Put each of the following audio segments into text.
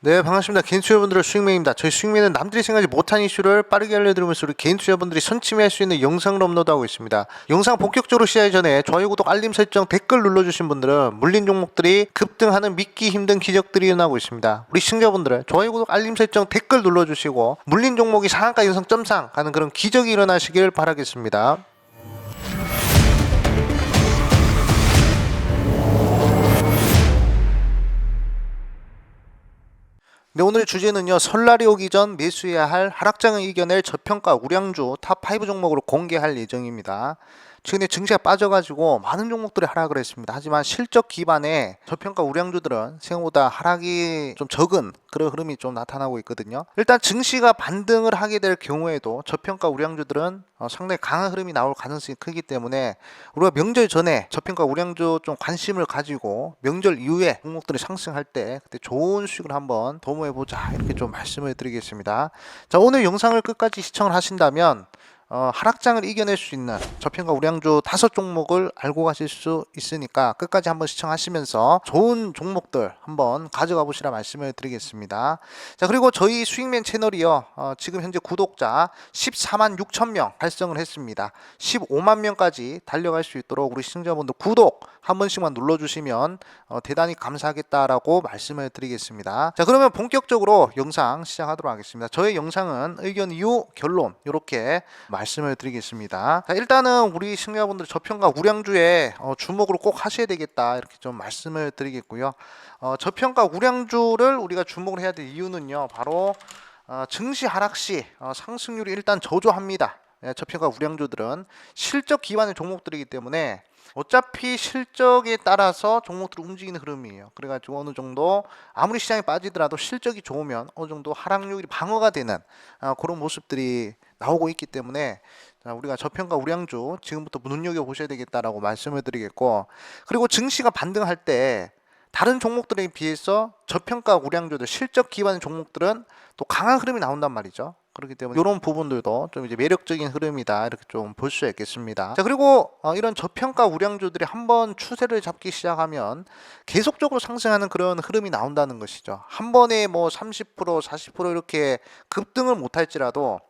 네 반갑습니다. 개인 투자분들의 수익맨입니다. 저희 수익맨은 남들이 생각하지 못한 이슈를 빠르게 알려드리면서 우리 개인 투자분들이 선침해할 수 있는 영상을 업로드하고 있습니다. 영상 본격적으로 시작하기 전에 좋아요 구독 알림 설정 댓글 눌러주신 분들은 물린 종목들이 급등하는 믿기 힘든 기적들이 일어나고 있습니다. 우리 시청자분들은 좋아요 구독 알림 설정 댓글 눌러주시고 물린 종목이 상한가 연성 점상 가는 그런 기적이 일어나시길 바라겠습니다 네, 오늘 주제는요. 설날이 오기 전 매수해야 할 하락장을 이겨낼 저평가 우량주 탑5 종목으로 공개할 예정입니다. 최근에 증시가 빠져가지고 많은 종목들이 하락을 했습니다. 하지만 실적 기반의 저평가 우량주들은 생각보다 하락이 좀 적은 그런 흐름이 좀 나타나고 있거든요. 일단 증시가 반등을 하게 될 경우에도 저평가 우량주들은 어, 상당히 강한 흐름이 나올 가능성이 크기 때문에 우리가 명절 전에 저평가 우량주 좀 관심을 가지고 명절 이후에 종목들이 상승할 때 그때 좋은 수익을 한번 도모해 보자 이렇게 좀 말씀을 드리겠습니다. 자 오늘 영상을 끝까지 시청을 하신다면 어, 하락장을 이겨낼 수 있는 저평가 우량주 다섯 종목을 알고 가실 수 있으니까 끝까지 한번 시청하시면서 좋은 종목들 한번 가져가 보시라 말씀을 드리겠습니다. 자 그리고 저희 수익맨 채널이요 어, 지금 현재 구독자 14만 6천 명 달성을 했습니다. 15만 명까지 달려갈 수 있도록 우리 시청자분들 구독 한 번씩만 눌러주시면 어, 대단히 감사하겠다라고 말씀을 드리겠습니다. 자 그러면 본격적으로 영상 시작하도록 하겠습니다. 저의 영상은 의견 이후 결론 이렇게 말씀을 드리겠습니다. 자 일단은 우리 시청자분들 저평가 우량주에 어, 주목으로 꼭 하셔야 되겠다 이렇게 좀 말씀을 드리겠고요. 어, 저평가 우량주를 우리가 주목을 해야 될 이유는요 바로 어, 증시 하락 시 어, 상승률이 일단 저조합니다. 예, 저평가 우량주들은 실적 기반의 종목들이기 때문에 어차피 실적에 따라서 종목들이 움직이는 흐름이에요. 그래가지고 어느 정도 아무리 시장이 빠지더라도 실적이 좋으면 어느 정도 하락률이 방어가 되는 아, 그런 모습들이 나오고 있기 때문에 자, 우리가 저평가 우량주 지금부터 눈여겨 보셔야 되겠다라고 말씀을 드리겠고 그리고 증시가 반등할 때 다른 종목들에 비해서 저평가 우량주들 실적 기반의 종목들은 또 강한 흐름이 나온단 말이죠. 그렇기 때문에 이런 부분들도 좀 이제 매력적인 흐름이다 이렇게 좀 볼 수 있겠습니다. 자 그리고 어, 이런 저평가 우량주들이 한번 추세를 잡기 시작하면 계속적으로 상승하는 그런 흐름이 나온다는 것이죠. 한 번에 뭐 30% 40% 이렇게 급등을 못할지라도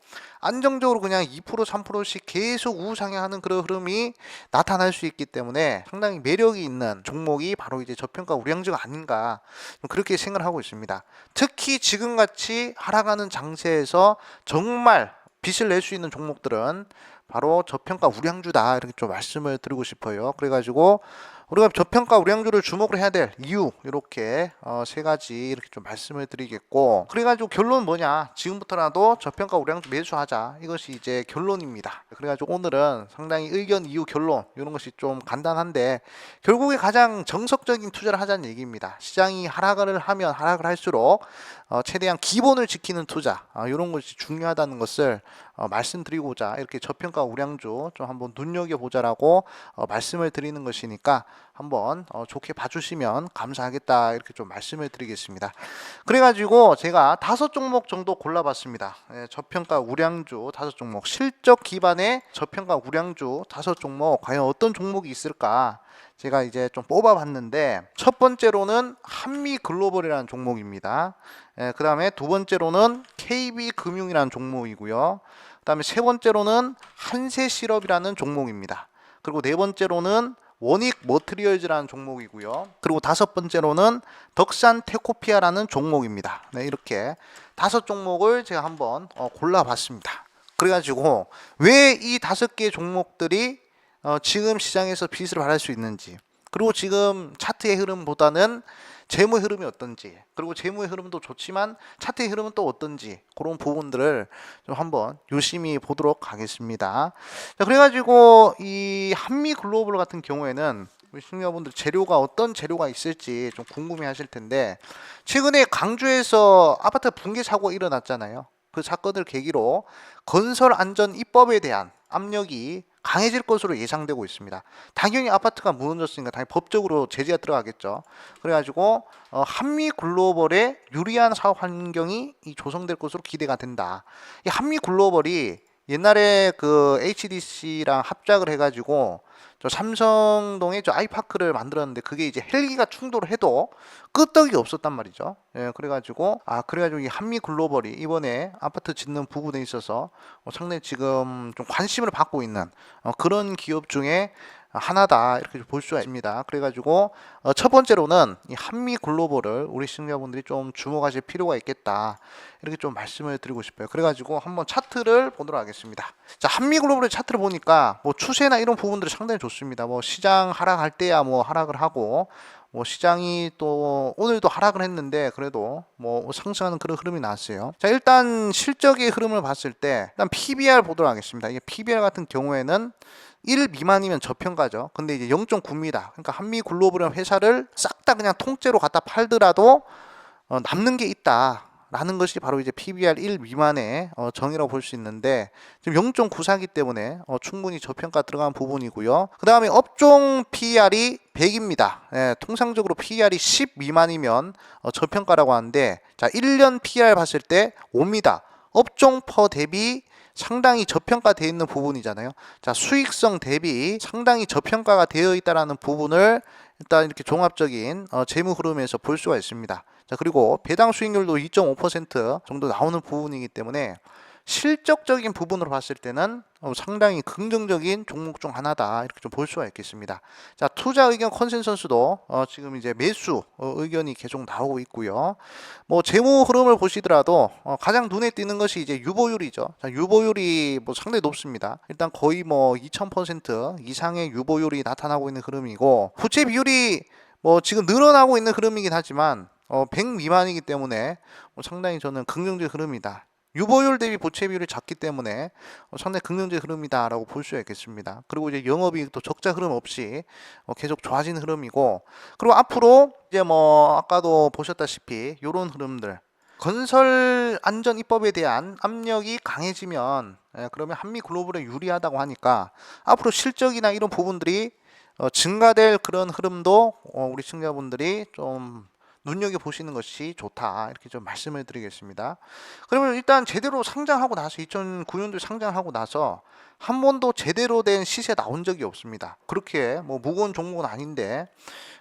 안정적으로 그냥 2% 3%씩 계속 우상향하는 그런 흐름이 나타날 수 있기 때문에 상당히 매력이 있는 종목이 바로 이제 저평가 우량주가 아닌가 좀 그렇게 생각을 하고 있습니다. 특히 지금 같이 하락하는 장세에서 정말 빚을 낼 수 있는 종목들은 바로 저평가 우량주다 이렇게 좀 말씀을 드리고 싶어요. 그래가지고 우리가 저평가 우량주를 주목을 해야 될 이유 이렇게 어, 세 가지 이렇게 좀 말씀을 드리겠고 그래가지고 결론은 뭐냐 지금부터라도 저평가 우량주 매수하자 이것이 이제 결론입니다. 그래가지고 오늘은 상당히 의견 이유 결론 이런 것이 좀 간단한데 결국에 가장 정석적인 투자를 하자는 얘기입니다. 시장이 하락을 하면 하락을 할수록 어, 최대한 기본을 지키는 투자 어, 이런 것이 중요하다는 것을 어, 말씀드리고자 이렇게 저평가 우량주 좀 한번 눈여겨 보자라고 어, 말씀을 드리는 것이니까 한번 어, 좋게 봐주시면 감사하겠다 이렇게 좀 말씀을 드리겠습니다. 그래가지고 제가 다섯 종목 정도 골라봤습니다. 예, 저평가 우량주 다섯 종목 실적 기반의 저평가 우량주 다섯 종목 과연 어떤 종목이 있을까? 제가 이제 좀 뽑아봤는데 첫 번째로는 한미 글로벌이라는 종목입니다. 예, 그 다음에 두 번째로는 KB 금융이라는 종목이고요. 그 다음에 세 번째로는 한세 시럽이라는 종목입니다. 그리고 네 번째로는 원익 머트리얼즈라는 종목이고요. 그리고 다섯 번째로는 덕산 테코피아라는 종목입니다. 네, 이렇게 다섯 종목을 제가 한번 어, 골라봤습니다. 그래가지고 왜 이 다섯 개 종목들이 어, 지금 시장에서 빚을 발할 수 있는지 그리고 지금 차트의 흐름보다는 재무의 흐름이 어떤지 그리고 재무의 흐름도 좋지만 차트의 흐름은 또 어떤지 그런 부분들을 좀 한번 유심히 보도록 하겠습니다. 자, 그래가지고 이 한미 글로벌 같은 경우에는 우리 시청자분들 재료가 어떤 재료가 있을지 좀 궁금해 하실 텐데 최근에 강주에서 아파트 붕괴 사고가 일어났잖아요. 그 사건을 계기로 건설 안전 입법에 대한 압력이 강해질 것으로 예상되고 있습니다. 당연히 아파트가 무너졌으니까 당연히 법적으로 제재가 들어가겠죠. 그래가지고 어, 한미 글로벌에 유리한 사업 환경이 이 조성될 것으로 기대가 된다. 이 한미 글로벌이 옛날에 그 HDC랑 합작을 해가지고 저 삼성동에 저 아이파크를 만들었는데 그게 이제 헬기가 충돌을 해도 끄떡이 없었단 말이죠. 예, 그래가지고 아 그래가지고 이 한미 글로벌이 이번에 아파트 짓는 부분에 있어서 어, 상당히 지금 좀 관심을 받고 있는 어, 그런 기업 중에 하나다 이렇게 볼 수가 있습니다. 그래가지고 어, 첫 번째로는 이 한미 글로벌을 우리 시청자분들이 좀 주목하실 필요가 있겠다 이렇게 좀 말씀을 드리고 싶어요. 그래가지고 한번 차트를 보도록 하겠습니다. 자 한미 글로벌의 차트를 보니까 뭐 추세나 이런 부분들이 상당히 좋습니다. 뭐 시장 하락할 때야 뭐 하락을 하고 뭐 시장이 또 오늘도 하락을 했는데 그래도 뭐 상승하는 그런 흐름이 나왔어요. 자 일단 실적의 흐름을 봤을 때 일단 PBR 보도록 하겠습니다. 이게 PBR 같은 경우에는 1 미만이면 저평가죠. 근데 이제 0.9입니다. 그러니까 한미 글로벌은 회사를 싹 다 그냥 통째로 갖다 팔더라도 어, 남는 게 있다. 라는 것이 바로 이제 PBR 1 미만의 어, 정의라고 볼 수 있는데 지금 0.94기 때문에 어, 충분히 저평가 들어간 부분이고요. 그 다음에 업종 PR이 100입니다. 예, 통상적으로 PR이 10 미만이면 어, 저평가라고 하는데 자 1년 PR 봤을 때 5입니다. 업종 퍼 대비 상당히 저평가되어 있는 부분이잖아요. 자, 수익성 대비 상당히 저평가가 되어 있다라는 부분을 일단 이렇게 종합적인 어, 재무 흐름에서 볼 수가 있습니다. 자, 그리고 배당 수익률도 2.5% 정도 나오는 부분이기 때문에 실적적인 부분으로 봤을 때는 어, 상당히 긍정적인 종목 중 하나다 이렇게 좀 볼 수가 있겠습니다. 자 투자 의견 컨센서스도 어, 지금 이제 매수 어, 의견이 계속 나오고 있고요. 뭐 재무 흐름을 보시더라도 어, 가장 눈에 띄는 것이 이제 유보율이죠. 자 유보율이 뭐 상당히 높습니다. 일단 거의 뭐 2,000% 이상의 유보율이 나타나고 있는 흐름이고 부채 비율이 뭐 지금 늘어나고 있는 흐름이긴 하지만 어, 100 미만이기 때문에 뭐 상당히 저는 긍정적 흐름이다. 유보율 대비 보채 비율이 작기 때문에 어, 상당히 긍정적 흐름이다라고 볼 수 있겠습니다. 그리고 이제 영업이 또 적자 흐름 없이 어, 계속 좋아진 흐름이고 그리고 앞으로 이제 뭐 아까도 보셨다시피 이런 흐름들 건설 안전 입법에 대한 압력이 강해지면 예, 그러면 한미 글로벌에 유리하다고 하니까 앞으로 실적이나 이런 부분들이 어, 증가될 그런 흐름도 어, 우리 시청자분들이 좀 눈여겨 보시는 것이 좋다 이렇게 좀 말씀을 드리겠습니다. 그러면 일단 제대로 상장하고 나서 2009년도 상장하고 나서 한 번도 제대로 된 시세 나온 적이 없습니다. 그렇게 뭐 무거운 종목은 아닌데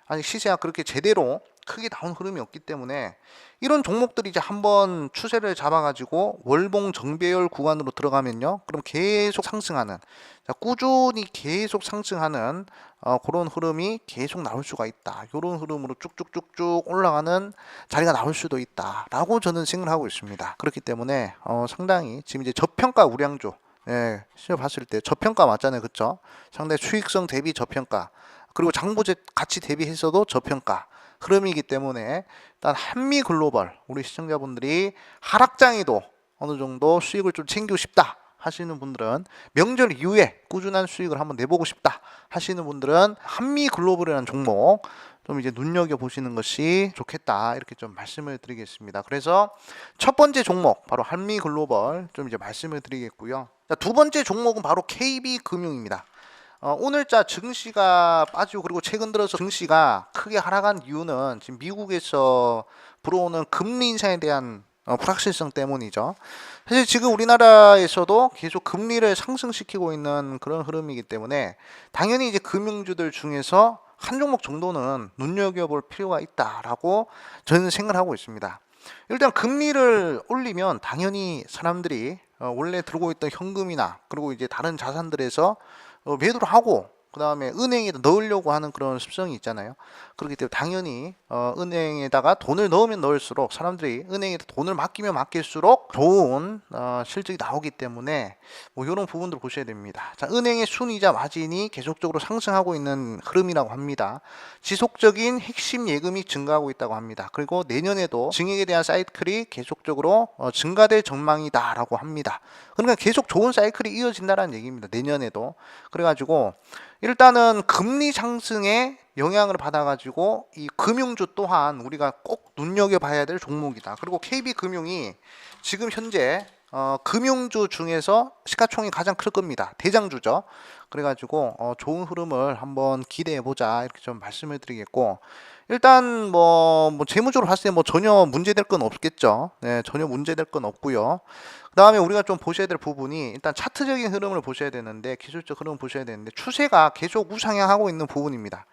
아니 시세가 그렇게 제대로 크게 나온 흐름이 없기 때문에 이런 종목들이 이제 한번 추세를 잡아가지고 월봉 정배열 구간으로 들어가면요. 그럼 계속 상승하는, 자, 꾸준히 계속 상승하는 어, 그런 흐름이 계속 나올 수가 있다. 이런 흐름으로 쭉쭉쭉쭉 올라가는 자리가 나올 수도 있다라고 저는 생각을 하고 있습니다. 그렇기 때문에 어, 상당히 지금 이제 저평가 우량주, 예, 시험 봤을 때 저평가 맞잖아요, 그렇죠? 상당히 수익성 대비 저평가. 그리고 장보제 같이 대비해서도 저평가. 흐름이기 때문에 일단 한미 글로벌 우리 시청자분들이 하락장에도 어느 정도 수익을 좀 챙기고 싶다 하시는 분들은 명절 이후에 꾸준한 수익을 한번 내보고 싶다 하시는 분들은 한미 글로벌이라는 종목 좀 이제 눈여겨 보시는 것이 좋겠다 이렇게 좀 말씀을 드리겠습니다. 그래서 첫 번째 종목 바로 한미 글로벌 좀 이제 말씀을 드리겠고요. 자, 두 번째 종목은 바로 KB 금융입니다. 어, 오늘자 증시가 빠지고 그리고 최근 들어서 증시가 크게 하락한 이유는 지금 미국에서 불어오는 금리 인상에 대한 어, 불확실성 때문이죠. 사실 지금 우리나라에서도 계속 금리를 상승시키고 있는 그런 흐름이기 때문에 당연히 이제 금융주들 중에서 한 종목 정도는 눈여겨볼 필요가 있다라고 저는 생각을 하고 있습니다. 일단 금리를 올리면 당연히 사람들이 어, 원래 들고 있던 현금이나 그리고 이제 다른 자산들에서 어, 매도를 하고 그 다음에 은행에 넣으려고 하는 그런 습성이 있잖아요. 그렇기 때문에 당연히 어, 은행에다가 돈을 넣으면 넣을수록 사람들이 은행에 돈을 맡기면 맡길수록 좋은 어, 실적이 나오기 때문에 뭐 이런 부분들 보셔야 됩니다. 자, 은행의 순이자 마진이 계속적으로 상승하고 있는 흐름이라고 합니다. 지속적인 핵심 예금이 증가하고 있다고 합니다. 그리고 내년에도 증액에 대한 사이클이 계속적으로 어, 증가될 전망이다라고 합니다. 그러니까 계속 좋은 사이클이 이어진다는 얘기입니다. 내년에도 그래가지고 일단은 금리 상승에 영향을 받아가지고 이 금융주 또한 우리가 꼭 눈여겨봐야 될 종목이다. 그리고 KB금융이 지금 현재 어, 금융주 중에서 시가총이 가장 클 겁니다. 대장주죠. 그래가지고 어, 좋은 흐름을 한번 기대해 보자 이렇게 좀 말씀을 드리겠고 일단 뭐, 뭐 재무적으로 봤을 때 뭐 전혀 문제될 건 없겠죠. 네, 전혀 문제될 건 없고요. 그다음에 우리가 좀 보셔야 될 부분이 일단 차트적인 흐름을 보셔야 되는데 기술적 흐름을 보셔야 되는데 추세가 계속 우상향하고 있는 부분입니다.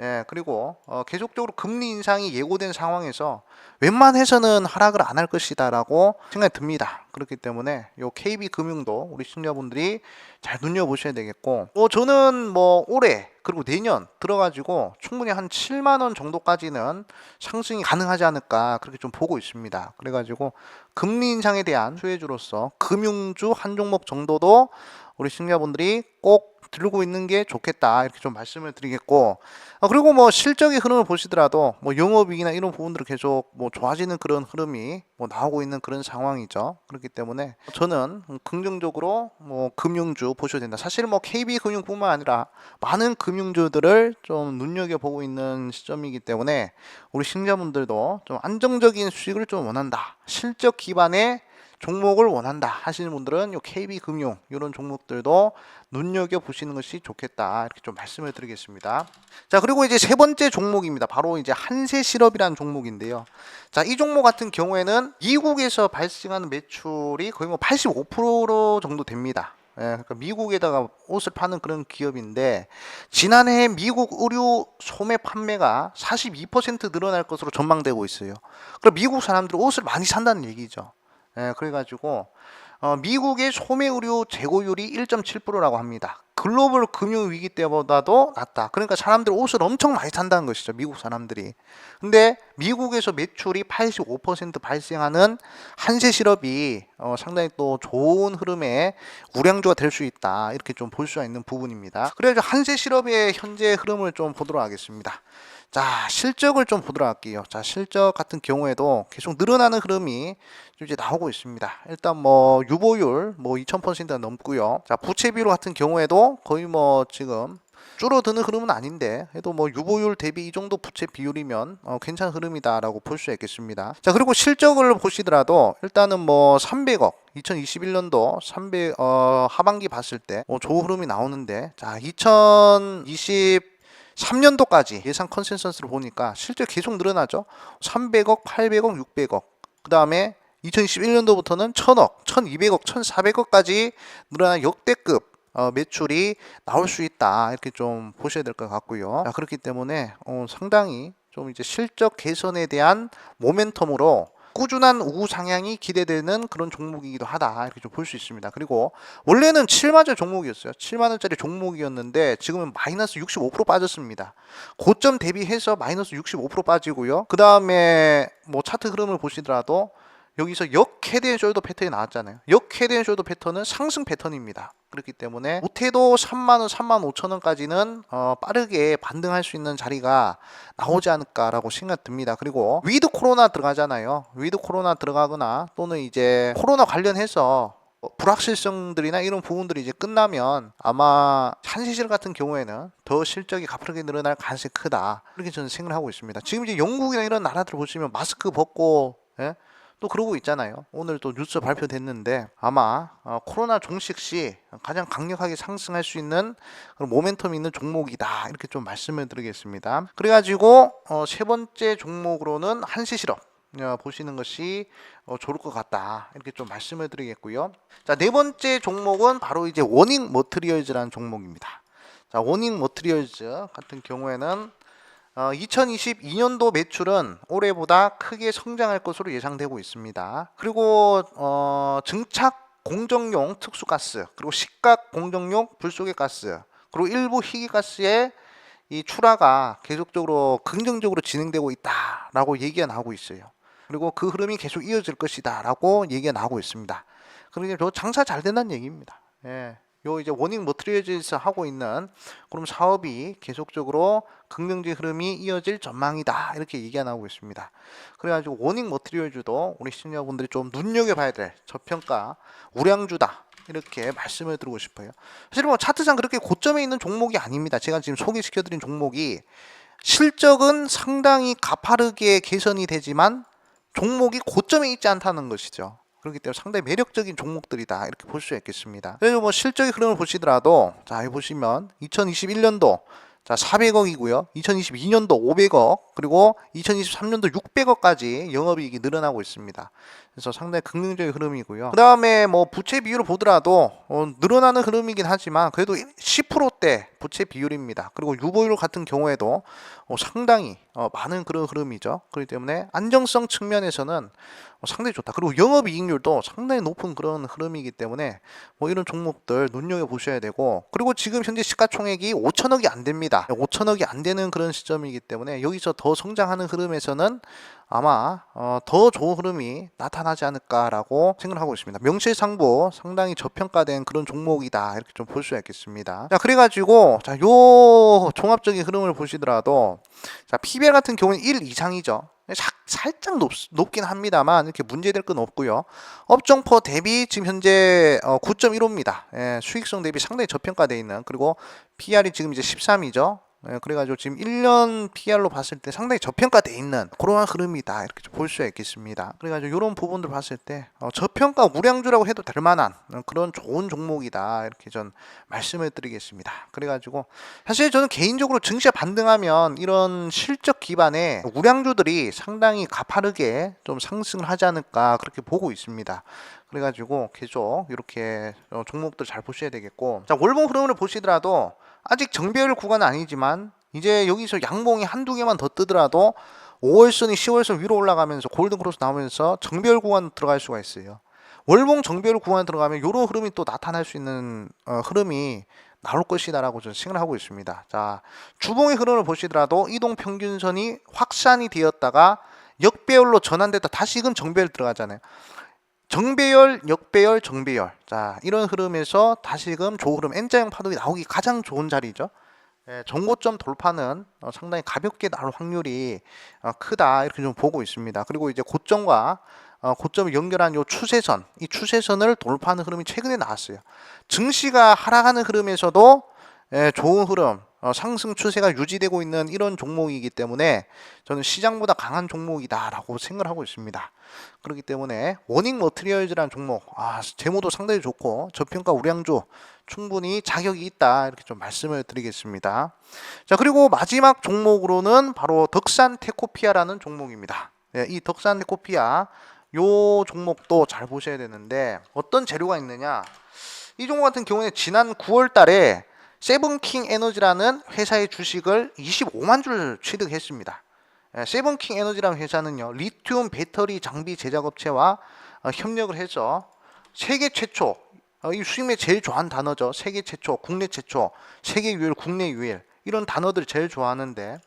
예, 그리고 어, 계속적으로 금리 인상이 예고된 상황에서 웬만해서는 하락을 안 할 것이다라고 생각이 듭니다. 그렇기 때문에 요 KB 금융도 우리 시청자분들이 잘 눈여 보셔야 되겠고, 뭐 저는 뭐 올해 그리고 내년 들어가지고 충분히 한 7만 원 정도까지는 상승이 가능하지 않을까 그렇게 좀 보고 있습니다. 그래가지고 금리 인상에 대한 수혜주로서 금융주 한 종목 정도도 우리 시청자분들이 꼭 들고 있는 게 좋겠다. 이렇게 좀 말씀을 드리겠고 어, 그리고 뭐 실적의 흐름을 보시더라도 뭐 영업이익이나 이런 부분들을 계속 뭐 좋아지는 그런 흐름이 뭐 나오고 있는 그런 상황이죠. 그렇기 때문에 저는 긍정적으로 뭐 금융주 보셔야 된다. 사실 뭐 KB 금융뿐만 아니라 많은 금융주들을 좀 눈여겨 보고 있는 시점이기 때문에 우리 신자분들도 좀 안정적인 수익을 좀 원한다. 실적 기반의 종목을 원한다 하시는 분들은 요 KB 금융 이런 종목들도 눈여겨 보시는 것이 좋겠다 이렇게 좀 말씀을 드리겠습니다. 자 그리고 이제 세 번째 종목입니다. 바로 이제 한세 실업이라는 종목인데요. 자 이 종목 같은 경우에는 미국에서 발생하는 매출이 거의 뭐 85% 정도 됩니다. 예, 그러니까 미국에다가 옷을 파는 그런 기업인데 지난해 미국 의류 소매 판매가 42% 늘어날 것으로 전망되고 있어요. 그럼 미국 사람들이 옷을 많이 산다는 얘기죠. 예, 그래가지고 어, 미국의 소매 의류 재고율이 1.7%라고 합니다. 글로벌 금융 위기 때보다도 낮다. 그러니까 사람들 옷을 엄청 많이 산다는 것이죠. 미국 사람들이. 근데 미국에서 매출이 85% 발생하는 한세 실업이 어, 상당히 또 좋은 흐름의 우량주가 될 수 있다. 이렇게 좀 볼 수가 있는 부분입니다. 그래서 한세 실업의 현재 흐름을 좀 보도록 하겠습니다. 자, 실적을 좀 보도록 할게요. 자, 실적 같은 경우에도 계속 늘어나는 흐름이 좀 이제 나오고 있습니다. 일단 뭐 유보율 뭐 2000%가 넘고요. 자, 부채 비율 같은 경우에도 거의 뭐 지금 줄어드는 흐름은 아닌데 해도 뭐 유보율 대비 이 정도 부채 비율이면 어, 괜찮은 흐름이다라고 볼 수 있겠습니다. 자 그리고 실적을 보시더라도 일단은 뭐 300억 2021년도 300 어, 하반기 봤을 때 어, 좋은 흐름이 나오는데 자 2020 3년도까지 예상 컨센서스를 보니까 실제 계속 늘어나죠. 300억, 800억, 600억. 그 다음에 2021년도부터는 1000억, 1200억, 1400억까지 늘어난 역대급 어, 매출이 나올 수 있다. 이렇게 좀 보셔야 될 것 같고요. 자, 그렇기 때문에 어, 상당히 좀 이제 실적 개선에 대한 모멘텀으로 꾸준한 우상향이 기대되는 그런 종목이기도 하다 이렇게 좀 볼 수 있습니다. 그리고 원래는 7만원 종목이었어요. 7만 원짜리 종목이었는데 지금은 마이너스 65% 빠졌습니다. 고점 대비해서 마이너스 65% 빠지고요. 그 다음에 뭐 차트 흐름을 보시더라도 여기서 역 헤드 앤 숄더 패턴이 나왔잖아요. 역 헤드 앤 숄더 패턴은 상승 패턴입니다. 그렇기 때문에 못해도 3만 원, 3만 5천 원까지는 어, 빠르게 반등할 수 있는 자리가 나오지 않을까라고 생각 듭니다. 그리고 위드 코로나 들어가잖아요. 위드 코로나 들어가거나 또는 이제 코로나 관련해서 어, 불확실성들이나 이런 부분들이 이제 끝나면 아마 한시실 같은 경우에는 더 실적이 가파르게 늘어날 가능성이 크다. 그렇게 저는 생각을 하고 있습니다. 지금 이제 영국이나 이런 나라들 보시면 마스크 벗고 예? 또 그러고 있잖아요. 오늘 또 뉴스 발표됐는데 아마 어, 코로나 종식 시 가장 강력하게 상승할 수 있는 그런 모멘텀이 있는 종목이다 이렇게 좀 말씀을 드리겠습니다. 그래가지고 어, 세 번째 종목으로는 한시 실업 어, 보시는 것이 어, 좋을 것 같다 이렇게 좀 말씀을 드리겠고요. 자네 번째 종목은 바로 이제 워닝 머트리얼즈라는 종목입니다. 자 워닝 머트리얼즈 같은 경우에는 어, 2022년도 매출은 올해보다 크게 성장할 것으로 예상되고 있습니다. 그리고 어, 증착 공정용 특수가스 그리고 식각 공정용 불속의 가스 그리고 일부 희귀가스의 이 출하가 계속적으로 긍정적으로 진행되고 있다라고 얘기가 나오고 있어요. 그리고 그 흐름이 계속 이어질 것이다라고 얘기가 나오고 있습니다. 그러니까 장사 잘 된다는 얘기입니다. 예. 요 이제 워닝 머트리얼즈에서 하고 있는 그럼 사업이 계속적으로 긍정적 흐름이 이어질 전망이다 이렇게 얘기가 나오고 있습니다. 그래가지고 워닝 머트리얼즈도 우리 시청자분들이 좀 눈여겨봐야 될 저평가 우량주다 이렇게 말씀을 드리고 싶어요. 사실 뭐 차트상 그렇게 고점에 있는 종목이 아닙니다. 제가 지금 소개시켜드린 종목이 실적은 상당히 가파르게 개선이 되지만 종목이 고점에 있지 않다는 것이죠. 그렇기 때문에 상당히 매력적인 종목들이다 이렇게 볼 수 있겠습니다. 그래서 뭐 실적의 흐름을 보시더라도 자 여기 보시면 2021년도 자, 400억이고요. 2022년도 500억, 그리고 2023년도 600억까지 영업이익이 늘어나고 있습니다. 그래서 상당히 긍정적인 흐름이고요. 그 다음에 뭐 부채 비율을 보더라도 어, 늘어나는 흐름이긴 하지만 그래도 10%대 부채 비율입니다. 그리고 유보율 같은 경우에도 어, 상당히 어, 많은 그런 흐름이죠. 그렇기 때문에 안정성 측면에서는 어, 상당히 좋다. 그리고 영업이익률도 상당히 높은 그런 흐름이기 때문에 뭐 이런 종목들 눈여겨 보셔야 되고 그리고 지금 현재 시가총액이 5천억이 안 됩니다. 5천억이 안 되는 그런 시점이기 때문에 여기서 더 성장하는 흐름에서는 아마 어, 더 좋은 흐름이 나타나지 않을까라고 생각하고 있습니다. 명실상부 상당히 저평가된 그런 종목이다 이렇게 좀 볼 수가 있겠습니다. 자 그래가지고 자요 종합적인 흐름을 보시더라도 자 PBR 같은 경우는 1 이상이죠. 살- 살짝 높, 높긴 합니다만 이렇게 문제될 건 없고요. 업종포 대비 지금 현재 어, 9.15입니다. 예, 수익성 대비 상당히 저평가되어 있는 그리고 PR이 지금 이제 13이죠. 예, 그래가지고 지금 1년 PR로 봤을 때 상당히 저평가돼 있는 그러한 흐름이다 이렇게 좀볼 수가 있겠습니다. 그래가지고 이런 부분들 봤을 때 어, 저평가 우량주라고 해도 될 만한 어, 그런 좋은 종목이다 이렇게 전 말씀을 드리겠습니다. 그래가지고 사실 저는 개인적으로 증시가 반등하면 이런 실적 기반의 우량주들이 상당히 가파르게 좀 상승을 하지 않을까 그렇게 보고 있습니다. 그래가지고 계속 이렇게 어, 종목들 잘 보셔야 되겠고 자 월봉 흐름을 보시더라도 아직 정배열 구간은 아니지만 이제 여기서 양봉이 한두 개만 더 뜨더라도 5월선이 10월선 위로 올라가면서 골든 크로스 나오면서 정배열 구간 들어갈 수가 있어요. 월봉 정배열 구간 들어가면 이런 흐름이 또 나타날 수 있는 어, 흐름이 나올 것이다라고 저는 생각을 하고 있습니다. 자, 주봉의 흐름을 보시더라도 이동 평균선이 확산이 되었다가 역배열로 전환됐다 다시금 정배열 들어가잖아요. 정배열, 역배열, 정배열. 자, 이런 흐름에서 다시금 조흐름 N자형 파동이 나오기 가장 좋은 자리죠. 예, 정고점 돌파는 어, 상당히 가볍게 나올 확률이 어, 크다 이렇게 좀 보고 있습니다. 그리고 이제 고점과 어, 고점을 연결한 요 추세선, 이 추세선을 돌파하는 흐름이 최근에 나왔어요. 증시가 하락하는 흐름에서도 예, 좋은 흐름, 어, 상승 추세가 유지되고 있는 이런 종목이기 때문에 저는 시장보다 강한 종목이다라고 생각을 하고 있습니다. 그렇기 때문에 워닝 머트리얼즈라는 종목, 아, 재무도 상당히 좋고 저평가 우량주 충분히 자격이 있다 이렇게 좀 말씀을 드리겠습니다. 자 그리고 마지막 종목으로는 바로 덕산 테코피아라는 종목입니다. 예, 이 덕산 테코피아 요 종목도 잘 보셔야 되는데 어떤 재료가 있느냐? 이 종목 같은 경우에 지난 9월 달에 세븐킹 에너지라는 회사의 주식을 25만 줄 취득했습니다. 예, 세븐킹 에너지라는 회사는요 리튬 배터리 장비 제작 업체와 어, 협력을 해서 세계 최초 어, 이 수익률 제일 좋아하는 단어죠. 세계 최초, 국내 최초, 세계 유일, 국내 유일 이런 단어들 제일 좋아하는데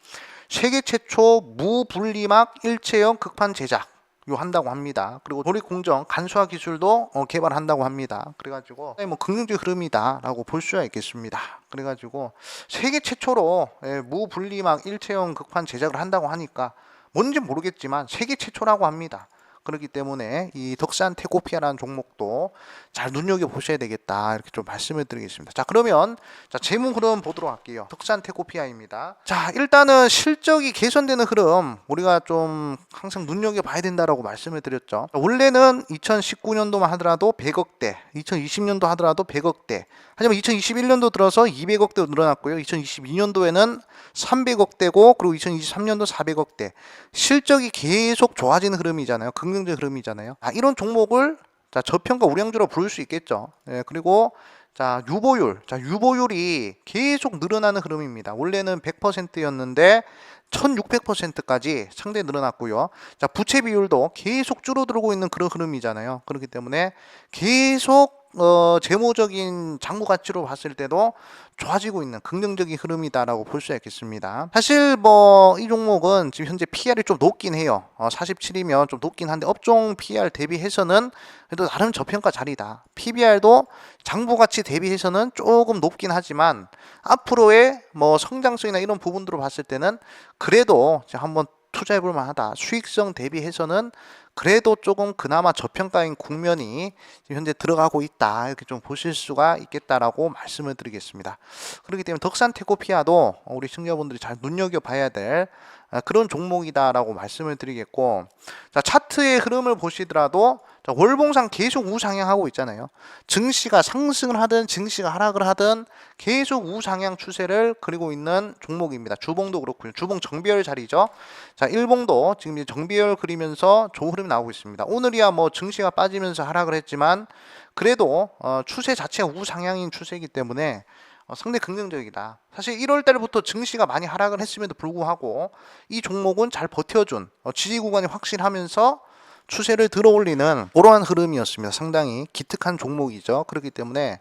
세계 최초 무분리막 일체형 극판 제작 요 한다고 합니다. 그리고 조립 공정 간소화 기술도 어, 개발한다고 합니다. 그래가지고 뭐 긍정적 흐름이다라고 볼 수가 있겠습니다. 그래가지고 세계 최초로 예, 무분리막 일체형 극판 제작을 한다고 하니까 뭔지 모르겠지만 세계 최초라고 합니다. 그렇기 때문에 이 덕산 테코피아라는 종목도 잘 눈여겨 보셔야 되겠다 이렇게 좀 말씀을 드리겠습니다. 자 그러면 자 재무 흐름 보도록 할게요. 덕산 테코피아입니다. 자 일단은 실적이 개선되는 흐름 우리가 좀 항상 눈여겨 봐야 된다라고 말씀을 드렸죠. 자, 원래는 2019년도만 하더라도 100억대, 2020년도 하더라도 100억대. 하지만 2021년도 들어서 200억대로 늘어났고요. 2022년도에는 300억대고 그리고 2023년도 400억대. 실적이 계속 좋아지는 흐름이잖아요. 긍정적 흐름이잖아요. 아, 이런 종목을 자, 저평가 우량주로 부를 수 있겠죠. 예, 그리고 자, 유보율. 자, 유보율이 계속 늘어나는 흐름입니다. 원래는 100%였는데 1600%까지 상당히 늘어났고요. 자, 부채 비율도 계속 줄어들고 있는 그런 흐름이잖아요. 그렇기 때문에 계속 어, 재무적인 장부 가치로 봤을 때도 좋아지고 있는 긍정적인 흐름이다라고 볼 수 있겠습니다. 사실 뭐 이 종목은 지금 현재 PR이 좀 높긴 해요. 어, 47이면 좀 높긴 한데 업종 PR 대비해서는 그래도 나름 저평가 자리다. PBR도 장부 가치 대비해서는 조금 높긴 하지만 앞으로의 뭐 성장성이나 이런 부분들을 봤을 때는 그래도 한번 투자해 볼 만하다. 수익성 대비해서는 그래도 조금 그나마 저평가인 국면이 현재 들어가고 있다. 이렇게 좀 보실 수가 있겠다라고 말씀을 드리겠습니다. 그렇기 때문에 덕산 테코피아도 우리 시청자분들이 잘 눈여겨 봐야 될 아, 그런 종목이다라고 말씀을 드리겠고 자 차트의 흐름을 보시더라도 자, 월봉상 계속 우상향하고 있잖아요. 증시가 상승을 하든 증시가 하락을 하든 계속 우상향 추세를 그리고 있는 종목입니다. 주봉도 그렇고요. 주봉 정비열 자리죠. 자, 일봉도 지금 정비열 그리면서 좋은 흐름이 나오고 있습니다. 오늘이야 뭐 증시가 빠지면서 하락을 했지만 그래도 어, 추세 자체가 우상향인 추세이기 때문에 어, 상당히 긍정적이다. 사실 1월 달부터 증시가 많이 하락을 했음에도 불구하고 이 종목은 잘 버텨준 어, 지지 구간이 확실하면서 추세를 들어올리는 그러한 흐름이었습니다. 상당히 기특한 종목이죠. 그렇기 때문에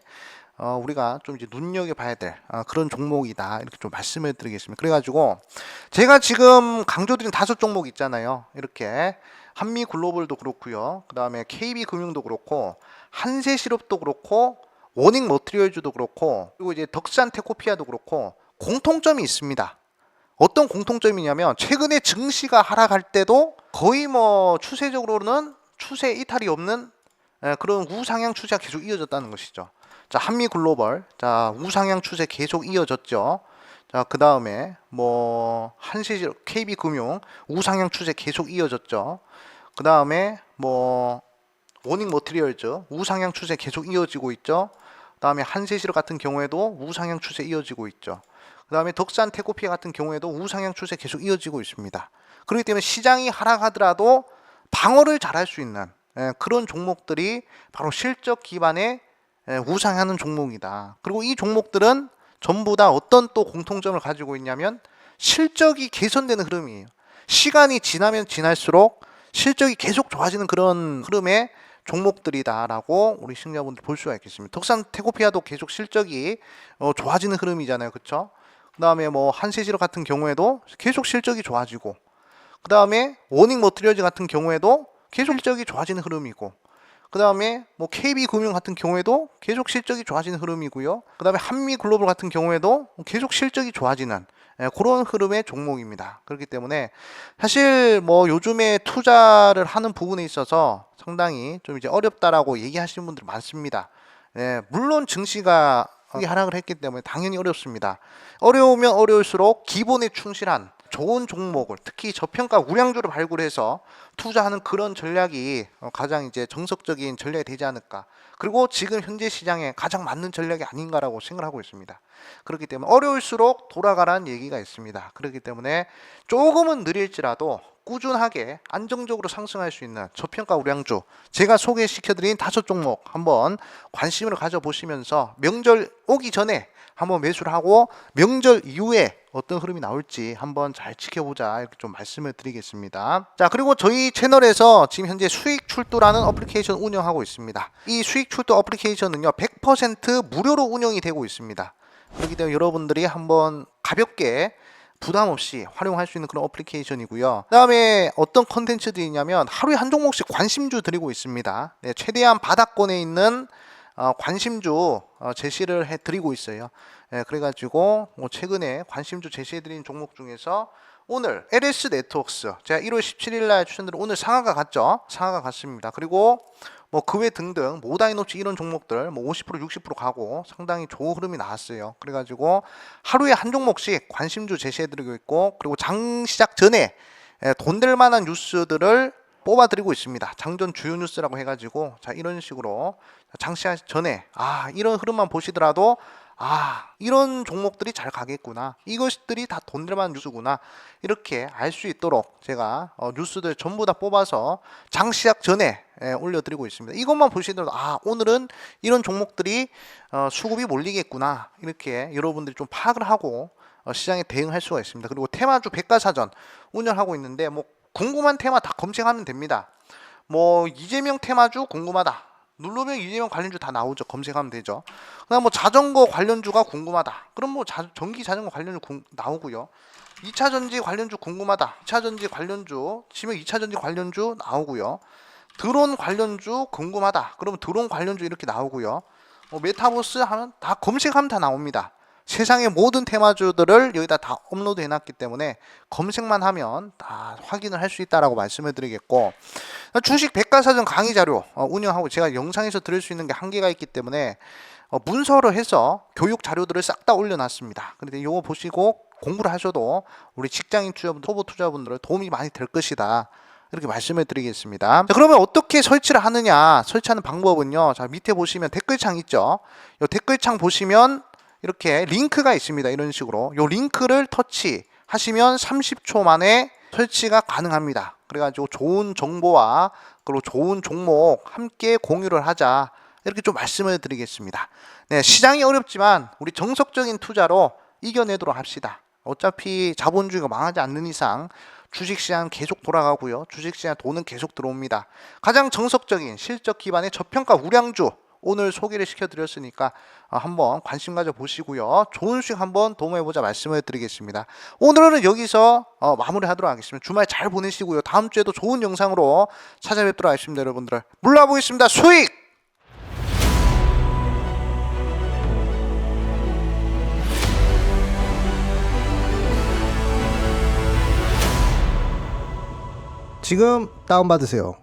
어, 우리가 좀 이제 눈여겨봐야 될 어, 그런 종목이다 이렇게 좀 말씀을 드리겠습니다. 그래가지고 제가 지금 강조드린 다섯 종목 있잖아요. 이렇게 한미 글로벌도 그렇고요. 그 다음에 KB 금융도 그렇고 한세실업도 그렇고 워닝 머트리얼즈도 그렇고 그리고 이제 덕산 테코피아도 그렇고 공통점이 있습니다. 어떤 공통점이냐면 최근에 증시가 하락할 때도 거의 뭐 추세적으로는 추세 이탈이 없는 예, 그런 우상향 추세가 계속 이어졌다는 것이죠. 자 한미 글로벌 자 우상향 추세 계속 이어졌죠. 자 그 다음에 뭐 한시 KB 금융 우상향 추세 계속 이어졌죠. 그 다음에 뭐 워닝 머티리얼즈 우상향 추세 계속 이어지고 있죠. 그다음에 한세실 같은 경우에도 우상향 추세 이어지고 있죠. 그 다음에 덕산 테코피아 같은 경우에도 우상향 추세 계속 이어지고 있습니다. 그렇기 때문에 시장이 하락하더라도 방어를 잘할 수 있는 예, 그런 종목들이 바로 실적 기반의 예, 우상하는 종목이다. 그리고 이 종목들은 전부 다 어떤 또 공통점을 가지고 있냐면 실적이 개선되는 흐름이에요. 시간이 지나면 지날수록 실적이 계속 좋아지는 그런 흐름의 종목들이다라고 우리 시청자분들 볼 수가 있겠습니다. 덕산 테고피아도 계속 실적이 어, 좋아지는 흐름이잖아요, 그렇죠? 그다음에 뭐 한세지로 같은 경우에도 계속 실적이 좋아지고, 그다음에 워닝 머트리얼즈 같은 경우에도 계속 실적이 좋아지는 흐름이고, 그 다음에 뭐 KB 금융 같은 경우에도 계속 실적이 좋아지는 흐름이고요. 그 다음에 한미 글로벌 같은 경우에도 계속 실적이 좋아지는 예, 그런 흐름의 종목입니다. 그렇기 때문에 사실 뭐 요즘에 투자를 하는 부분에 있어서 상당히 좀 이제 어렵다라고 얘기하시는 분들 많습니다. 예, 물론 증시가 하락을 했기 때문에 당연히 어렵습니다. 어려우면 어려울수록 기본에 충실한 좋은 종목을 특히 저평가 우량주를 발굴해서 투자하는 그런 전략이 어, 가장 이제 정석적인 전략이 되지 않을까. 그리고 지금 현재 시장에 가장 맞는 전략이 아닌가라고 생각하고 있습니다. 그렇기 때문에 어려울수록 돌아가라는 얘기가 있습니다. 그렇기 때문에 조금은 느릴지라도 꾸준하게 안정적으로 상승할 수 있는 저평가 우량주 제가 소개시켜드린 다섯 종목 한번 관심을 가져보시면서 명절 오기 전에 한번 매수를 하고 명절 이후에 어떤 흐름이 나올지 한번 잘 지켜보자 이렇게 좀 말씀을 드리겠습니다. 자 그리고 저희 채널에서 지금 현재 수익 출도라는 어플리케이션 운영하고 있습니다. 이 수익 출도 어플리케이션은요 100% 무료로 운영이 되고 있습니다. 그렇기 때문에 여러분들이 한번 가볍게 부담 없이 활용할 수 있는 그런 어플리케이션이고요. 그다음에 어떤 컨텐츠들이 있냐면 하루에 한 종목씩 관심주 드리고 있습니다. 네, 최대한 바닥권에 있는 어, 관심주 어, 제시를 해 드리고 있어요. 예, 그래가지고 뭐 최근에 관심주 제시해드린 종목 중에서 오늘 LS 네트워크스 제가 1월 17일 날 추천드린 오늘 상하가 갔죠. 상하가 갔습니다. 그리고 뭐 그 외 등등 모다이노치 이런 종목들 뭐 50% 60% 가고 상당히 좋은 흐름이 나왔어요. 그래가지고 하루에 한 종목씩 관심주 제시해드리고 있고 그리고 장 시작 전에 예, 돈될 만한 뉴스들을 뽑아드리고 있습니다. 장전 주요 뉴스라고 해가지고 자 이런 식으로 장시하기 전에 아 이런 흐름만 보시더라도 아 이런 종목들이 잘 가겠구나. 이것들이 다 돈 들만 뉴스구나. 이렇게 알 수 있도록 제가 어, 뉴스들 전부 다 뽑아서 장 시작 전에 예, 올려드리고 있습니다. 이것만 보시더라도 아 오늘은 이런 종목들이 어, 수급이 몰리겠구나. 이렇게 여러분들이 좀 파악을 하고 어, 시장에 대응할 수가 있습니다. 그리고 테마주 백과사전 운영하고 있는데 뭐 궁금한 테마 다 검색하면 됩니다. 뭐 이재명 테마주 궁금하다 누르면 이재명 관련주 다 나오죠. 검색하면 되죠. 그다음 뭐 자전거 관련주가 궁금하다. 그럼 뭐 자, 전기 자전거 관련주 궁, 나오고요. 2차 전지 관련주 궁금하다. 2차 전지 관련주 치면 2차 전지 관련주 나오고요. 드론 관련주 궁금하다. 그러면 드론 관련주 이렇게 나오고요. 뭐 메타버스 하면 다 검색하면 다 나옵니다. 세상의 모든 테마주들을 여기다 다 업로드 해놨기 때문에 검색만 하면 다 확인을 할 수 있다라고 말씀을 드리겠고 주식 백과사전 강의 자료 어, 운영하고 제가 영상에서 들을 수 있는 게 한계가 있기 때문에 어, 문서로 해서 교육 자료들을 싹 다 올려놨습니다. 그런데 이거 보시고 공부를 하셔도 우리 직장인 투자분들, 초보 투자분들 도움이 많이 될 것이다. 이렇게 말씀을 드리겠습니다. 자, 그러면 어떻게 설치를 하느냐? 설치하는 방법은요. 자, 밑에 보시면 댓글창 있죠? 이 댓글창 보시면 이렇게 링크가 있습니다. 이런 식으로. 이 링크를 터치하시면 30초 만에 설치가 가능합니다. 그래가지고 좋은 정보와 그리고 좋은 종목 함께 공유를 하자. 이렇게 좀 말씀을 드리겠습니다. 네, 시장이 어렵지만 우리 정석적인 투자로 이겨내도록 합시다. 어차피 자본주의가 망하지 않는 이상 주식시장 계속 돌아가고요. 주식시장 돈은 계속 들어옵니다. 가장 정석적인 실적 기반의 저평가 우량주 오늘 소개를 시켜드렸으니까 어, 한번 관심 가져 보시고요. 좋은 수익 한번 도모해보자 말씀을 드리겠습니다. 오늘은 여기서 어, 마무리하도록 하겠습니다. 주말 잘 보내시고요. 다음 주에도 좋은 영상으로 찾아뵙도록 하겠습니다. 여러분들 물러보겠습니다. 수익! 지금 다운받으세요.